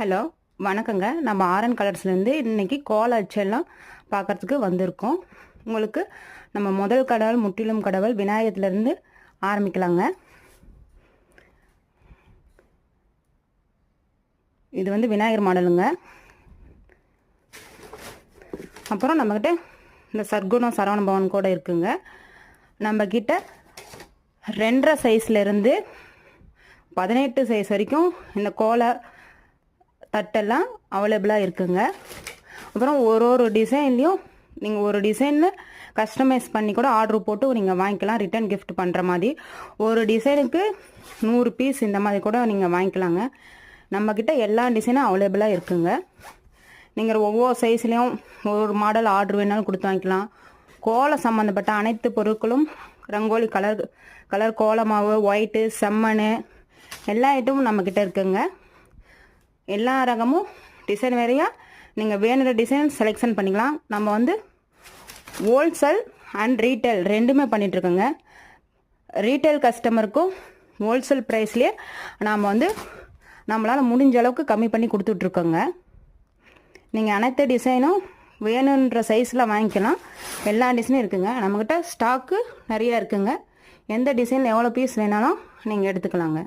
Hello வணக்கங்க. நம்ம ஆரன் கலர்ஸ்லேருந்து இன்னைக்கு கோல அச்செல்லாம் பார்க்கறதுக்கு வந்திருக்கோம். உங்களுக்கு நம்ம முதல் கடவுள் முற்றிலும் கடவுள் விநாயகத்துலேருந்து ஆரம்பிக்கலாங்க. இது வந்து விநாயகர் மாடலுங்க. அப்புறம் நம்மக்கிட்ட இந்த சர்க்குணம் சரவண பவன் கூட இருக்குங்க. நம்மக்கிட்ட ரெண்டரை சைஸ்லேருந்து பதினெட்டு சைஸ் வரைக்கும் இந்த கோலை தட்டெல்லாம் அவைலபிளாக இருக்குங்க. அப்புறம் ஒரு ஒரு டிசைன்லேயும் நீங்கள் ஒரு டிசைனில் கஸ்டமைஸ் பண்ணி கூட ஆர்டர் போட்டு நீங்கள் வாங்கிக்கலாம். ரிட்டர்ன் கிஃப்ட் பண்ணுற மாதிரி. ஒரு டிசைனுக்கு நூறு பீஸ் இந்த மாதிரி கூட நீங்கள் வாங்கிக்கலாங்க. நம்மக்கிட்ட எல்லா டிசைனும் அவைலபிளாக இருக்குங்க. நீங்கள் ஒவ்வொரு சைஸ்லேயும் ஒரு மாடல் ஆர்டர் வேணாலும் கொடுத்து வாங்கிக்கலாம். கோலம் சம்மந்தப்பட்ட அனைத்து பொருட்களும் ரங்கோலி கலர் கலர் கோலமாவு ஒயிட்டு செம்மண் எல்லா ஐட்டமும் நம்மக்கிட்ட இருக்குங்க. எல்லா ரகமும் டிசைன் வேறையாக நீங்கள் வேணுகிற டிசைன் செலெக்ஷன் பண்ணிக்கலாம். நம்ம வந்து ஹோல்சேல் அண்ட் ரீட்டைல் ரெண்டுமே பண்ணிகிட்ருக்கோங்க ரீட்டைல் கஸ்டமருக்கும் ஹோல்சேல் ப்ரைஸ்லேயே நாம் வந்து நம்மளால் முடிஞ்ச அளவுக்கு கம்மி பண்ணி கொடுத்துட்ருக்கோங்க. நீங்கள் அனைத்து டிசைனும் வேணுன்ற சைஸில் வாங்கிக்கலாம். எல்லா டிசைனும் இருக்குங்க. நம்மக்கிட்ட ஸ்டாக்கு நிறையா இருக்குங்க. எந்த டிசைன் எவ்வளோ பீஸ் வேணாலும் நீங்கள் எடுத்துக்கலாங்க.